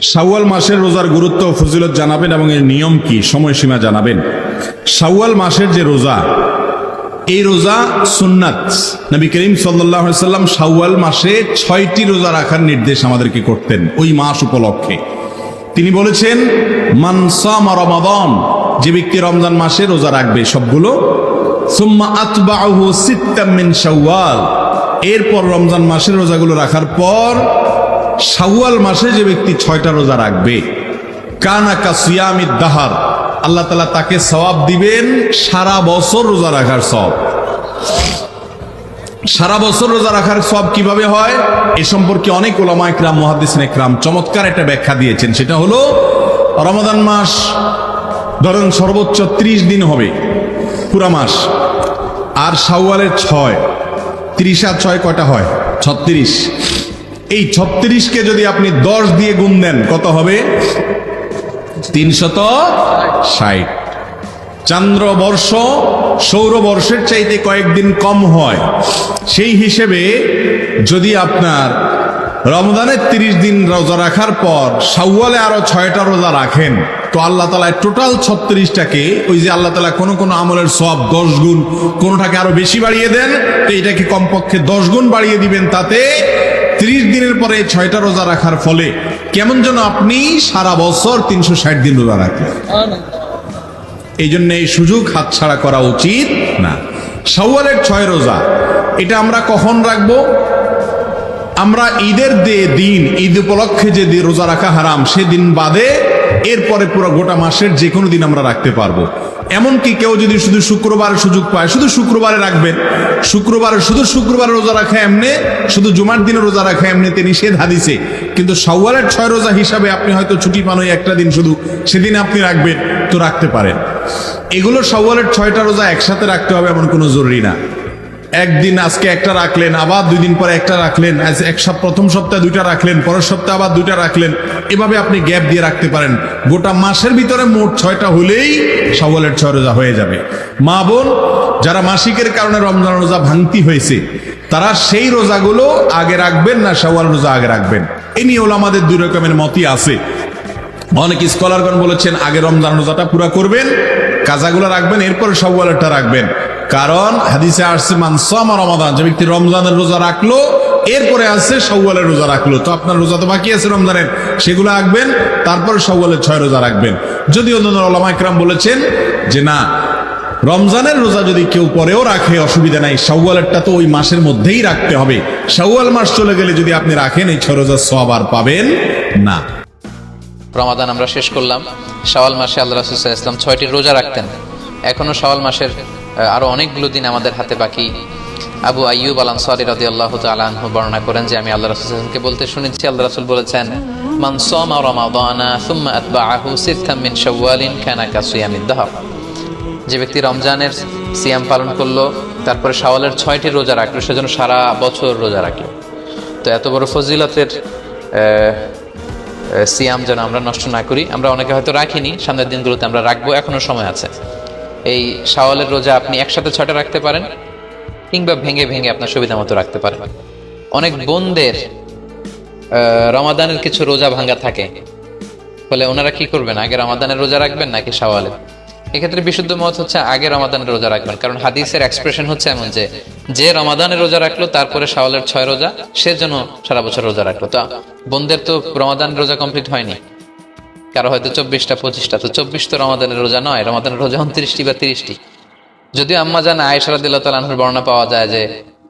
শাওয়াল মাসের রোজার গুরুত্ব ফজিলত জানাবেন এবং এর নিয়ম কি? সময়সীমা জানাবেন। শাওয়াল মাসের যে রোজা, এই রোজা সুন্নাত। নবী করিম সাল্লাম শাওয়াল মাসে ছয়টি রোজা রাখার নির্দেশ আমাদেরকে করতেন ওই মাস উপলক্ষে। তিনি বলেছেন মানসাম রমাদন যে ব্যক্তি রমজান মাসে রোজা রাখবে সবগুলো। সুম্মা আতবাহু সিত্তাম মিন শাওয়াল এরপর রমজান মাসের রোজাগুলো রাখার পর শাওয়াল মাসে যে ব্যক্তি ছয়টা রোজা রাখবে, কানা কাসিয়ামিদ দাহার, আল্লাহ তালা তাকে সওয়াব দিবেন সারা বছর রোজা রাখার সব সারা বছর রোজা রাখার সব কীভাবে হয়? এ সম্পর্কে অনেক ওলামা একরাম মহাদিসিন একরাম চমৎকার একটা ব্যাখ্যা দিয়েছেন। সেটা হলো, রমাদান মাস, ধরেন সর্বোচ্চ ত্রিশ দিন হবে, পুরা মাস। আর শাওয়ালের ছয়, ত্রিশ আর ছয় কয়টা হয়? ছত্রিশ। এই ছত্রিশকে যদি আপনি দশ দিয়ে গুণ দেন, কত হবে? তিনশত ষাট। চান্দ্রবর্ষ সৌরবর্ষের চাইতে কয়েকদিন কম হয়। সেই হিসেবে যদি আপনার রমজানের তিরিশ দিন রোজা রাখার পর সাউয়ালে আরও ছয়টা রোজা রাখেন, তো আল্লাহ তালা টোটাল ছত্রিশটাকে ওই যে আল্লাহ তালা কোনো কোনো আমলের সব দশ গুণ, কোনোটাকে আরও বেশি বাড়িয়ে দেন, তো এটাকে কমপক্ষে দশ গুণ বাড়িয়ে দিবেন তাতে ত্রিশ দিনের পরে ছয়টা রোজা রাখার ফলে কেমন যেন আপনি সারা বছর তিনশো ষাট দিন রোজা রাখলেন। এই জন্য এই সুযোগ হাতছাড়া করা উচিত না। সওয়ালের ছয় রোজা, এটা আমরা কখন রাখব? আমরা ঈদের দে দিন, ঈদ উপলক্ষে যে রোজা রাখা হারাম, সেদিন বাদে এরপরে পুরো গোটা মাসের যে কোনো দিন আমরা রাখতে পারব। এমনকি কেউ যদি শুধু শুক্রবার সুযোগ পায়, শুধু শুক্রবারে রাখবেন, শুক্রবার শুধু শুক্রবার রোজা রাখা এমনি, শুধু জুমার দিনে রোজা রাখা এমনিতে নিষেধ হাদিসে। কিন্তু সওয়ালের ছয় রোজা হিসাবে আপনি হয়তো ছুটি পান ওই একটা দিন শুধু, সেদিন আপনি রাখবেন, তো রাখতে পারেন। এগুলো সওয়ালের ছয়টা রোজা একসাথে রাখতে হবে এমন কোনো জরুরি না। একদিন আজকে একটা রাখলেন, আবার দুই দিন পরে একটা রাখলেন, আজ এক সপ্তাহ, প্রথম সপ্তাহে দুইটা রাখলেন, পরের সপ্তাহে আবার দুইটা রাখলেন। এভাবে আপনি গ্যাপ দিয়ে রাখতে পারেন। গোটা মাসের ভিতরে মোট ছয়টা হলেই সওয়ালের ছয় রোজা হয়ে যাবে। মা বোন, যারা মাসিকের কারণে রমজান রোজা ভাঙতি হয়েছে, তারা সেই রোজাগুলো আগে রাখবেন না সওয়াল রোজা আগে রাখবেন। এ নিয়ে হলো আমাদের দুই রকমের মতই আছে। অনেক স্কলারগণ বলেছেন, আগে রমজান রোজাটা পুরা করবেন, কাজাগুলো রাখবেন, এরপর সওয়ালেরটা রাখবেন। কারণ হাদিসে আসছে মানসামা রমাদান যে ব্যক্তি রমজানের রোজা রাখল, এরপরে আসছে সওয়ালের রোজা রাখল। তো আপনার রোজা তো বাকি আছে রমজানের, সেগুলো রাখবেন, তারপরে সওয়ালের ছয় রোজা রাখবেন। যদি অন্যান্য ওলামা ইকরাম বলেছেন যে না, রমজানের রোজা যদি কেউ পরেও রাখে, অসুবিধা নাই। সওয়ালেরটা তো ওই মাসের মধ্যেই রাখতে হবে। সওয়াল মাস চলে গেলে যদি আপনি রাখেন, এই ছয় রোজা সব আর পাবেন না। রমাদান আমরা শেষ করলাম। শাওয়াল মাসে আল্লাহ রাসুল্লাহ ইসলাম ছয়টি রোজা রাখতেন। এখনও শাওয়াল মাসের আহ, আরও অনেকগুলো দিন আমাদের হাতে বাকি। আবু আইয়ুব আল আনসারি রাদি আল্লাহ তালাহ বর্ণনা করেন যে আমি আল্লাহ রাসুলকে বলতে শুনেছি আল্লাহ রাসুল বলেছেন যে ব্যক্তি রমজানের সিয়াম পালন করল তারপরে শাওয়ালের ছয়টি রোজা রাখল সেজন্য সারা বছর রোজা রাখল। তো এত বড় ফজিলতের সিয়াম যেন আমরা নষ্ট না করি আমরা অনেকে হয়তো রাখিনি সামনের দিনগুলোতে আমরা রাখব এখনও সময় আছে। এই শাওয়ালের রোজা আপনি একসাথে ছয়টা রাখতে পারেন কিংবা ভেঙে ভেঙে আপনার সুবিধা মতো রাখতে পারেন। অনেক বোনদের রমাদানের কিছু রোজা ভাঙ্গা থাকে। ফলে ওনারা কি করবেন? আগে রমাদানের রোজা রাখবেন নাকি শাওয়ালের? এক্ষেত্রে বিশুদ্ধ মত হচ্ছে আগে রমাদানের রোজা রাখবেন, কারণ হাদিসের এক্সপ্রেশন হচ্ছে এমন যে যে রমাদানের রোজা রাখল, তারপরে শাওয়ালের ছয় রোজা, সে যেন সারা বছর রোজা রাখল। তো, বোনদের তো রমাদান রোজা কমপ্লিট হয়নি। কারও হয়তো চব্বিশটা, পঁচিশটা, তো চব্বিশ তো রমাদানের রোজা নয়, রমাদানের রোজা উনত্রিশটি বা তিরিশটি। যদিও আম্মা জান আয়েশারা দিল্লা তালাহুর বর্ণনা পাওয়া যায় যে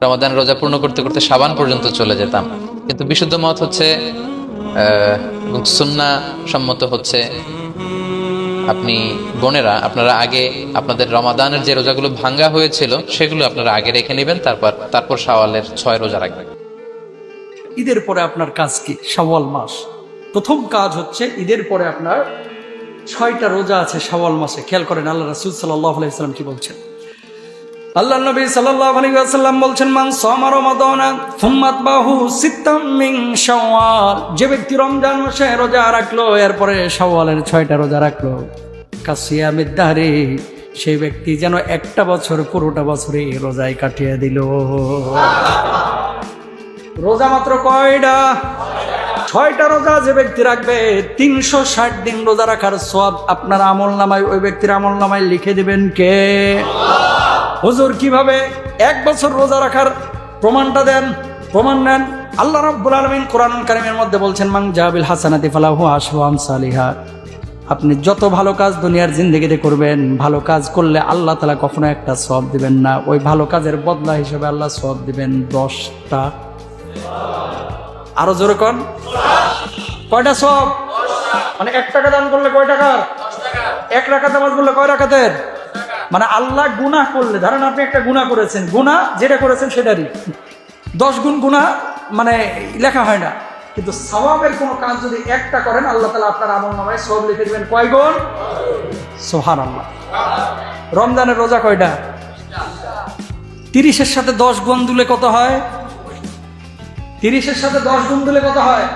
রমাদান রোজা পূর্ণ করতে করতে সাবান পর্যন্ত চলে যেতাম। কিন্তু বিশুদ্ধ মত হচ্ছে সুন্না সম্মত হচ্ছে আপনি বোনেরা, আপনারা আগে আপনাদের রমাদানের যে রোজাগুলো ভাঙ্গা হয়েছিল, সেগুলো আপনারা আগে রেখে নেবেন, তারপর তারপর শাওয়ালের ছয় রোজা রাখবেন। ঈদের পরে আপনার কাজ কি? শাওয়াল মাস। প্রথম কাজ হচ্ছে ঈদের পরে আপনার ছয়টা রোজা আছে শাওয়াল মাসে। খেয়াল করেন, আল্লাহ রাসুল সাল্লাহ আলাইসাল্লাম কি বলছেন? আল্লাহ নবী সাল্লাল্লাহু আলাইহি ওয়াসাল্লাম বলছেন, মান সামা রমাদানা সুম্মাত বাহু সিত্তাম মিন যে ব্যক্তি রমজান মাসে রোজা রাখল, এরপরে শাওয়ালের ছয়টা রোজা রাখল। কাসিয়ামিদ দাহরি, সেই ব্যক্তি যেন একটা বছর, পুরোটা বছরে রোজায় কাটিয়ে দিল। রোজা মাত্র কয়টা? ছয়টা রোজা যে ব্যক্তি রাখবে, তিনশো ষাট দিন রোজা রাখার সব আপনার আমল নামায় ওই ব্যক্তির আমল নামায় লিখে দিবেন কে? হুজুর, কীভাবে এক বছর রোজা রাখার প্রমাণটা দেন? প্রমাণ নেন। আল্লাহ রাব্বুল আলামিন কোরআন কারিমের মধ্যে বলছেন মাং জাবিল হাসানাতি ফালাহু আশরু আমসালিহা। আপনি যত ভালো কাজ দুনিয়ার জিন্দগিতে করবেন, ভালো কাজ করলে আল্লাহ তালা কখনো একটা সব দিবেন না। ওই ভালো কাজের বদলা হিসেবে আল্লাহ সব দিবেন দশটা। আরও জোরে কন। কয়টা সব? মানে এক টাকা দান করলে কয় টাকার এক টাকা নামাজ করলে কয় রাখাতের মানে আল্লাহ গুনাহ করলে, ধরেন আপনি একটা গুনাহ করেছেন, গুনাহ যেটা করেছেন সেটারই। দশ গুণ গুনাহ মানে লেখা হয় না। কিন্তু সওয়াবের কোনো কাজ যদি একটা করেন, আল্লাহ তালা আপনার আমল নামায় সব লিখে দেবেন কয় গুণ? সোহান আল্লাহ রমজানের রোজা কয়টা? তিরিশের সাথে দশ গুণ দিলে কত হয়? তিরিশের সাথে দশ গুণ দিলে কত হয়?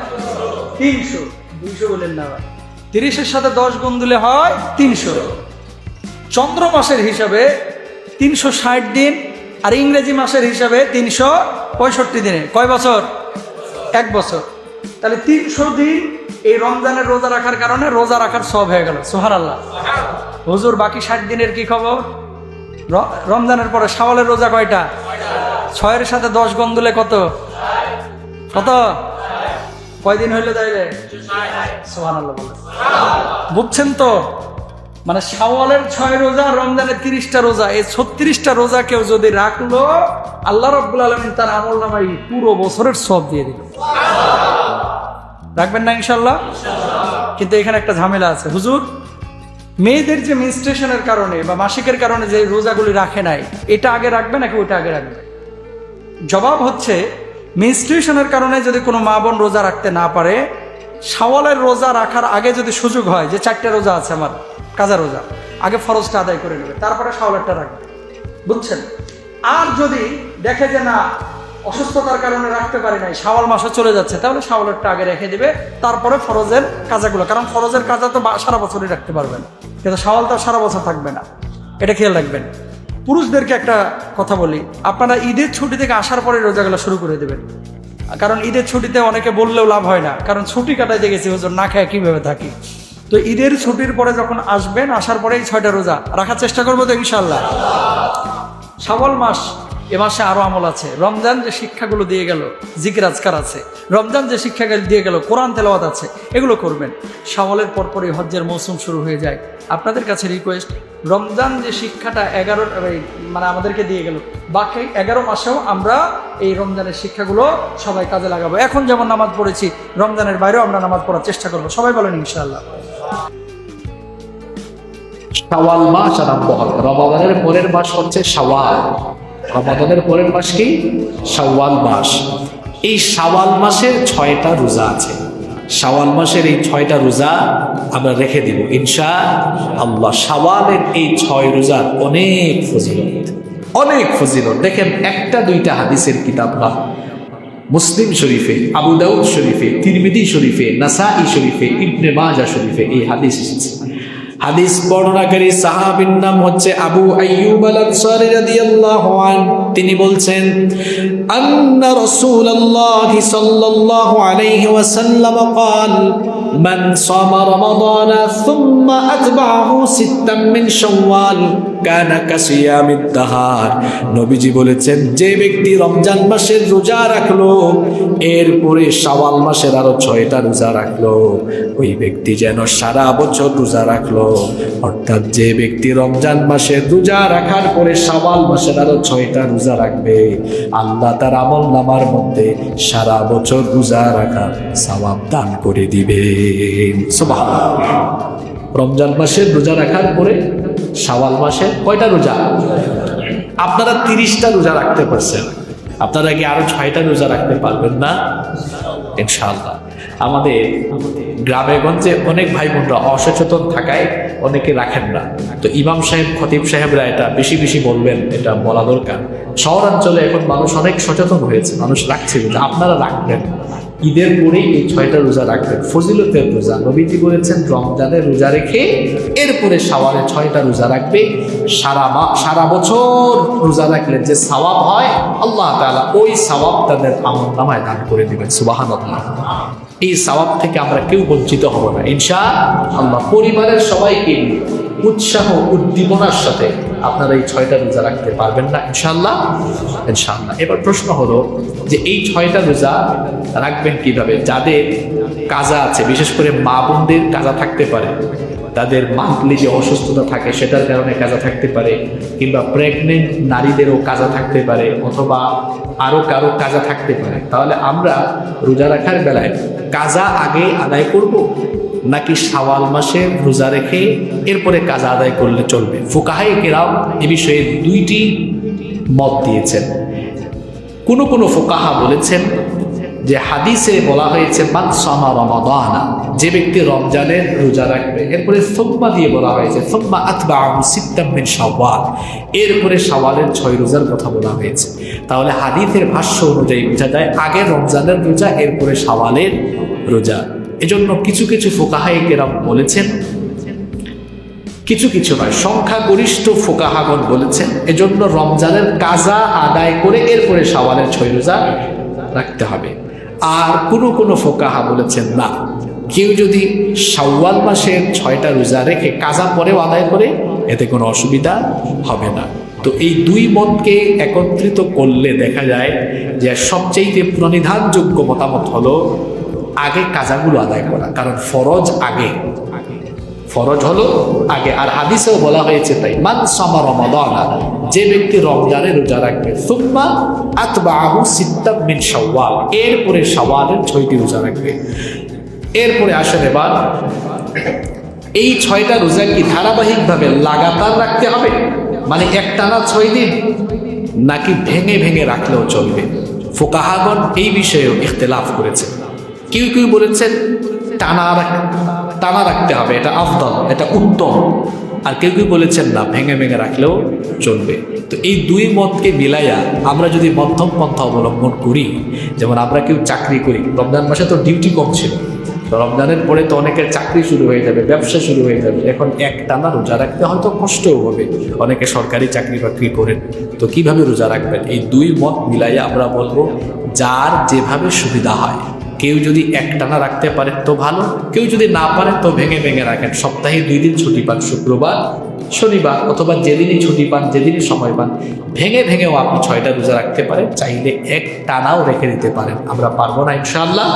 তিনশো। দুইশো বলেন না। তিরিশের সাথে দশ গুণ দিলে হয় তিনশো। চন্দ্র মাসের হিসাবে তিনশো ষাট দিন আর ইংরেজি মাসের হিসাবে তিনশো পঁয়ষট্টি দিনে। কয় বছর? এক বছর। তাহলে তিনশো দিন এই রমজানের রোজা রাখার কারণে রোজা রাখার সব হয়ে গেল। সোহার আল্লাহ হুজুর, বাকি ষাট দিনের কি খবর? রমজানের পরে শাওয়ালের রোজা কয়টা? ছয়ের সাথে দশ গুণ দিলে কত? কত? কয়দিন হইলে তাইলে? বুঝছেন তো? মানে শাওয়ালের ছয় রোজা, রমজানের তিরিশটা রোজা, এই ছত্রিশটা রোজা কেউ যদি রাখল, আল্লাহ রব্বুল আলমিন তার আমল নামাই পুরো বছরের সব দিয়ে দিল রাখবেন না ইনশাল্লাহ কিন্তু এখানে একটা ঝামেলা আছে। হুজুর, মেয়েদের যে মিনস্ট্রেশনের কারণে বা মাসিকের কারণে যে রোজাগুলি রাখে নাই, এটা আগে রাখবে নাকি ওটা আগে রাখবে? জবাব হচ্ছে মিনস্ট্রিউশনের কারণে যদি কোনো মা বোন রোজা রাখতে না পারে, শাওয়ালের রোজা রাখার আগে যদি সুযোগ হয়, যে চারটে রোজা আছে আমার কাজা রোজা, আগে ফরজটা আদায় করে নেবে, তারপরে শাওয়ালেরটা রাখবে। বুঝছেন? আর যদি দেখে যে না, অসুস্থতার কারণে রাখতে পারি নাই, শাওয়াল মাসে চলে যাচ্ছে, তাহলে শাওয়ালেরটা আগে রেখে দিবে, তারপরে ফরজের কাজাগুলো, কারণ ফরজের কাজা তো সারা বছরই রাখতে পারবেন কিন্তু শাওয়াল তো সারা বছর থাকবে না। এটা খেয়াল রাখবেন। পুরুষদেরকে একটা কথা বলি। আপনারা ঈদের ছুটি থেকে আসার পরে রোজাগুলো শুরু করে দেবেন। কারণ ঈদের ছুটিতে অনেকে বললেও লাভ হয় না। কারণ ছুটি কাটাইতে গেছি, হুজুর, না খায় কীভাবে থাকি? তো ঈদের ছুটির পরে যখন আসবেন, আসার পরেই ছয়টা রোজা। রাখার চেষ্টা করব তো ইনশাল্লাহ সাবল মাস এ মাসে আরও আমল আছে। রমজান যে শিক্ষাগুলো দিয়ে গেল, জিকির আজকার আছে। রমজান যে শিক্ষা দিয়ে গেল, কোরআন তেলাওয়াত আছে, এগুলো করবেন। শাওয়ালের পরপরই হজ্জের মৌসুম শুরু হয়ে যায়। আপনাদের কাছে রিকোয়েস্ট রমজান যে শিক্ষাটা এগারো মানে আমাদেরকে দিয়ে গেল। বাকি এগারো মাসেও আমরা এই রমজানের শিক্ষাগুলো সবাই কাজে লাগাবো। এখন যেমন নামাজ পড়েছি, রমজানের বাইরেও আমরা নামাজ পড়ার চেষ্টা করব। সবাই বলেন ইনশাআল্লাহ। শাওয়াল মাস আরম্ভ হবে। রমাদানের পরের মাস হচ্ছে শাওয়াল। রমাদানের পরের মাস কি? শাওয়াল মাস। এই শাওয়াল মাসের ছয়টা রোজা আছে। শাওয়াল মাসের এই ছয়টা রোজা আমরা রেখে দিব ইনশা আল্লাহ শাওয়ালের এই ছয় রোজার অনেক ফজিলত। অনেক ফজিলত। দেখেন, একটা দুইটা হাদিসের কিতাব না। মুসলিম শরীফে, আবু দাউদ শরীফে, তিরমিদি শরীফে, নাসাই শরীফে, ইবনে মাজা শরীফে এই হাদিস এসেছে। হাদিস বর্ণনাকারী সাহাবীর নাম হচ্ছে আবু আইয়ুব আল আনসারী রাদিয়াল্লাহু আন তিনি বলছেন আন্না রাসূলুল্লাহ সাল্লাল্লাহু আলাইহি ওয়াসাল্লাম قال من صام رمضان ثم أتبعه ستا من شوال كان كصيام الدهر নবীজি বলেছেন যে ব্যক্তি রমজান মাসের রোজা রাখলো এরপরে শাওয়াল মাসের আরো ছয়টা রোজা রাখলো ওই ব্যক্তি যেন সারা বছর রোজা রাখলো অর্থাৎ যে ব্যক্তি রমজান মাসের রোজা রাখার পরে সাবাল মাসের আরও ছয়টা রোজা রাখবে, আল্লাহ তার আমল নামার মধ্যে সারা বছর রোজা রাখার সওয়াব দান করে দিবে। রমজান মাসের রোজা রাখার পরে শাওয়াল মাসের কয়টা রোজা? আপনারা তিরিশটা রোজা রাখতে পারছেন। আপনারা কি আরও ছয়টা রোজা রাখতে পারবেন না? ইনশাআল্লাহ। আমাদের গ্রামে গঞ্জে অনেক ভাই বোনরা অসচেতন থাকায় অনেকে রাখেন না। তো ইমাম সাহেব, খতিব সাহেবরা এটা বেশি বেশি বলবেন, এটা বলা দরকার। শহরাঞ্চলে এখন মানুষ অনেক সচেতন হয়েছে, মানুষ রাখছে। আপনারা রাখবেন ঈদের পরেই এই ছয়টা রোজা রাখবেন। ফজিলতের রোজা। নবীজি বলেছেন, রমজানের রোজা রেখে এরপরে সাওয়ালে ছয়টা রোজা রাখবে। সারা সারা বছর রোজা রাখলে যে সওয়াব হয়, আল্লাহ তাআলা ওই সওয়াব তাদের আমল নামায় দান করে দিবেন সুবাহান এই সওয়াব থেকে আমরা কেউ বঞ্চিত হব না। ইনশা আল্লাহ পরিবারের সবাইকে উৎসাহ উদ্দীপনার সাথে আপনারা এই ছয়টা রোজা রাখতে পারবেন না ইনশাল্লাহ ইনশাল্লাহ এবার প্রশ্ন হলো যে এই ছয়টা রোজা রাখবেন কীভাবে? যাদের কাজা আছে, বিশেষ করে মা বোনদের কাজা থাকতে পারে, তাদের মান্থলি যে অসুস্থতা থাকে সেটার কারণে কাজা থাকতে পারে, কিংবা প্রেগনেন্ট নারীদেরও কাজা থাকতে পারে, অথবা আরও কারও কাজা থাকতে পারে। তাহলে আমরা রোজা রাখার বেলায় কাজা আগে আদায় করব? নাকি শাওয়াল মাসে রোজা রেখে এরপরে কাজ আদায় করলে চলবে? ফুকাহাই কেরাম এ বিষয়ে দুইটি মত দিয়েছেন। কোন কোন ফোকাহা বলেছেন যে হাদিসে বলা হয়েছে রমাদানা যে ব্যক্তি রমজানের রোজা রাখবে, এরপরে সোম্মা দিয়ে বলা হয়েছে, সোম্মা আতবা সিত্তাম মিন শাওয়াল এরপরে শাওয়ালের ছয় রোজার কথা বলা হয়েছে। তাহলে হাদিসের ভাষ্য অনুযায়ী বোঝা যায়, আগে রমজানের রোজা, এরপরে শাওয়ালের রোজা। এজন্য কিছু কিছু ফোকাহাই কেরাম বলেছেন। কিছু কিছু নয়, সংখ্যাগরিষ্ঠ ফোকাহাগন বলেছেন, এজন্য রমজানের কাজা আদায় করে এরপরে সাওয়ালের ছয় রোজা রাখতে হবে। আর কোনো কোনো ফোকাহা বলেছেন, না, কেউ যদি সাওয়াল মাসের ছয়টা রোজা রেখে কাজা পরেও আদায় করে, এতে কোনো অসুবিধা হবে না। তো এই দুই মতকে একত্রিত করলে দেখা যায় যে সবচেয়ে প্রণিধানযোগ্য মতামত হলো আগে কাজাগুলো আদায় করা, কারণ ফরজ আগে। ফরজ হলো আগে। আর হাদিসেও বলা হয়েছে তাই, মান সামা রমাদান যে ব্যক্তি রমজানে রোজা রাখবে, সুম্মা আতবাহু সিত্তাম মিন শাওয়াল, এরপরে শাওয়ালের ছয়টি রোজা রাখবে। এরপরে আসেন এবার, এই ছয়টা রোজা কি ধারাবাহিকভাবে লাগাতার রাখতে হবে? মানে একটানা ছয় দিন, নাকি ভেঙে ভেঙে রাখলেও চলবে? ফোকাহাগন এই বিষয়েও ইখতলাফ করেছে। কেউ কেউ বলেছেন টানা রাখ- টানা রাখতে হবে, এটা আফদল, এটা উত্তম। আর কেউ কেউ বলেছেন না, ভেঙে ভেঙে রাখলেও চলবে। তো এই দুই মতকে মিলাইয়া আমরা যদি মধ্যম পন্থা অবলম্বন করি, যেমন আমরা কেউ চাকরি করি, রমজান মাসে তো ডিউটি কম ছিল। রমজানের পরে তো অনেকের চাকরি শুরু হয়ে যাবে, ব্যবসা শুরু হয়ে যাবে। এখন এক টানা রোজা রাখতে হয়তো কষ্টও হবে। অনেকে সরকারি চাকরি বাকরি করেন। তো কীভাবে রোজা রাখবেন? এই দুই মত মিলাইয়া আমরা বলব, যার যেভাবে সুবিধা হয়। কেউ যদি একটানা রাখতে পারে তো ভালো, কেউ যদি না পারে তো ভেঙে ভেঙে রাখেন। সপ্তাহে দুই দিন ছুটি পান, শুক্রবার, শনিবার অথবা যেদিনই ছুটি পান, যেদিনই সময় পান, ভেঙে ভেঙেও আপনি ছয়টা রোজা রাখতে পারেন, চাইলে এক টানাও রেখে দিতে পারেন। আমরা পারব না, ইনশাআল্লাহ।